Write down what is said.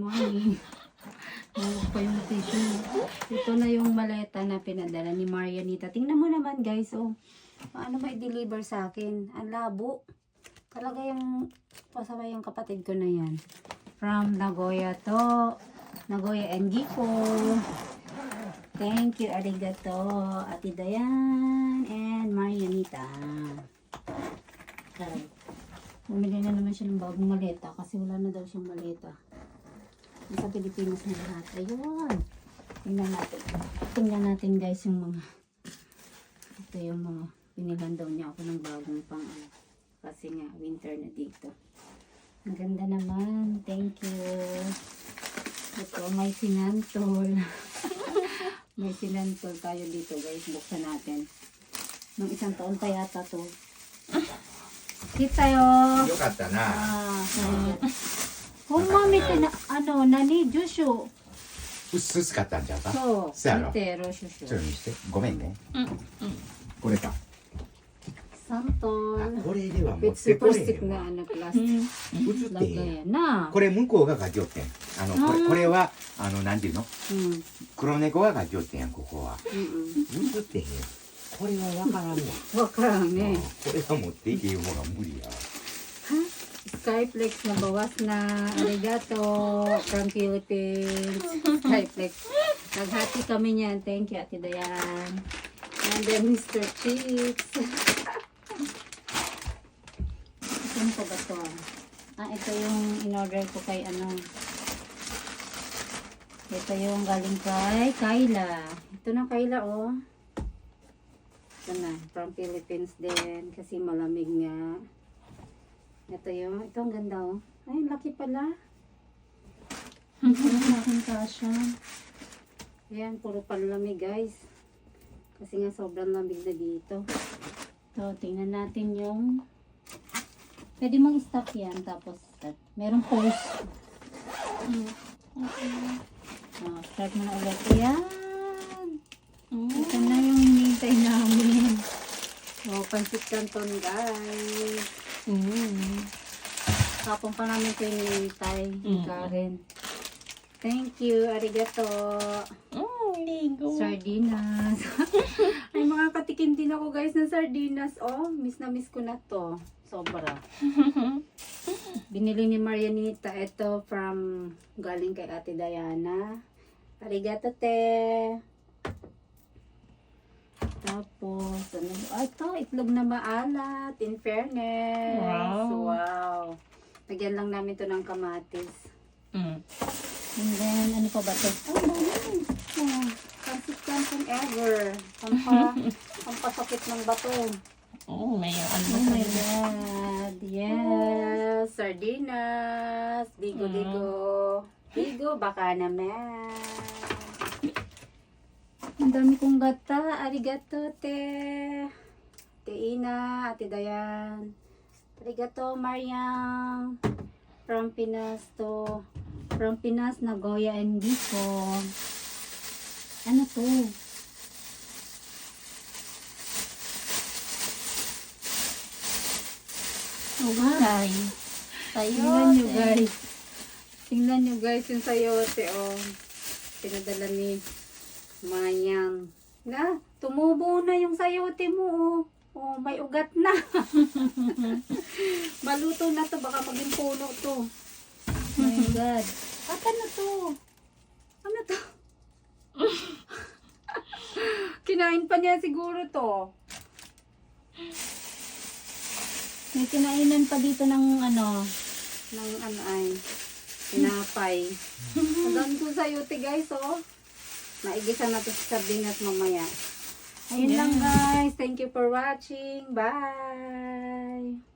Morning. Nawag pa yung tissue. Ito na yung maleta na pinadala ni Marianita. Tingnan mo naman guys, oh. Paano may deliver sa akin? Ang labo. Talaga yung pasaway yung kapatid ko na yan. From Nagoya to. Nagoya and Giko. Thank you, arigato. Ate Dayan and Marianita. Okay. Bumili na naman siya ng bagong maleta kasi wala na daw siyang maleta Sa Pilipinas na lahat. Ayun. Tingnan natin. Tingnan natin guys yung mga ito yung mga pinilan daw niya ako ng bagong pang ano. Kasi nga winter na dito. Ang ganda naman. Thank you. Ito may sinantol. may sinantol tayo dito guys. Buksan natin. Nung isang taon pa yata to. Kita yo. よかったな。 Ah, kung Na, ano, nani, jusho. 薄かったんちゃうか？そうやろ。entero ちょっ.と見して。ごめんね。うんこれか。あ Santol. これでは持ってこれへんわ。映ってへんやん。Lagayan na. これ向こうがガジョってん。あのこれこれはあのなんていうの？Hmm. 黒猫がガジョってんやんここは。Mm-mm. 映ってへん。これはわからんわ。Wakarang あ eh. これは持っていけいう方が無理や。Skyflex na bawas na. Arigato. From Philippines. Skyflex. Naghati kami niyan. Thank you, Ate Dayan. And then Mr. Chips. Saan ko ba to? Ah, ito yung in-order ko kay ano. Ito yung galing kay Kyla. Ito na Kyla, oh. Ito na. From Philippines din. Kasi malamig nga. Ito yung, ito ang ganda oh. Ay, laki pala. Ang aking kasha. Ayan, puro panlamig guys. Kasi nga sobrang lamig na dito. So, tingnan natin yung Pwede mong stop yan, tapos start. Merong pulse. Oh, start mo na ulit. Ayan. Ito na yung hinihintay namin. Oh, pansit canton guys. Mm. Kapon pa namin ito hinihintay. Mm. Karen. Thank you. Arigato. Mm, ligo. Sardinas. Ay, mga katikim din ako guys ng sardinas. Oh, miss na miss ko na to. Sobra. Binili ni Marianita. Ito from galing kay Ate Diana. Arigato te. Tapos, ano, ah, ito, itlog na maalat. In fairness. Wow. Wow. Lagyan lang namin to ng kamatis. Mm. And then, ano pa ba ito? Oh, dami. Oh, Pansit canton ever. Pampa, pampasakit ng bato. Oh, may ano Oh my. God. Yes. Sardinas. Digo, digo. Digo, baka naman. Ang dami kong gata. Arigato, te. Te Ina, Ate Dayan. Arigato, Mariam. From Pinas to. From Pinas, Nagoya and Biko. Ano to? Ugalay. Tingnan nyo guys. Tingnan nyo guys yung sayote oh. Pinadala ni Mayang. Na, tumubo na yung sayote mo oh. Oh, may ugat na. Maluto na to. Baka maging puno to. Oh my God. At ano to? Ano to? Kinain pa niya siguro to. May kinainan pa dito ng ano, ng ano ay, tinapay. Ang ko sayote guys, oh. Naigisa na to sa sardinas mamaya. Ayun lang guys. Thank you for watching. Bye!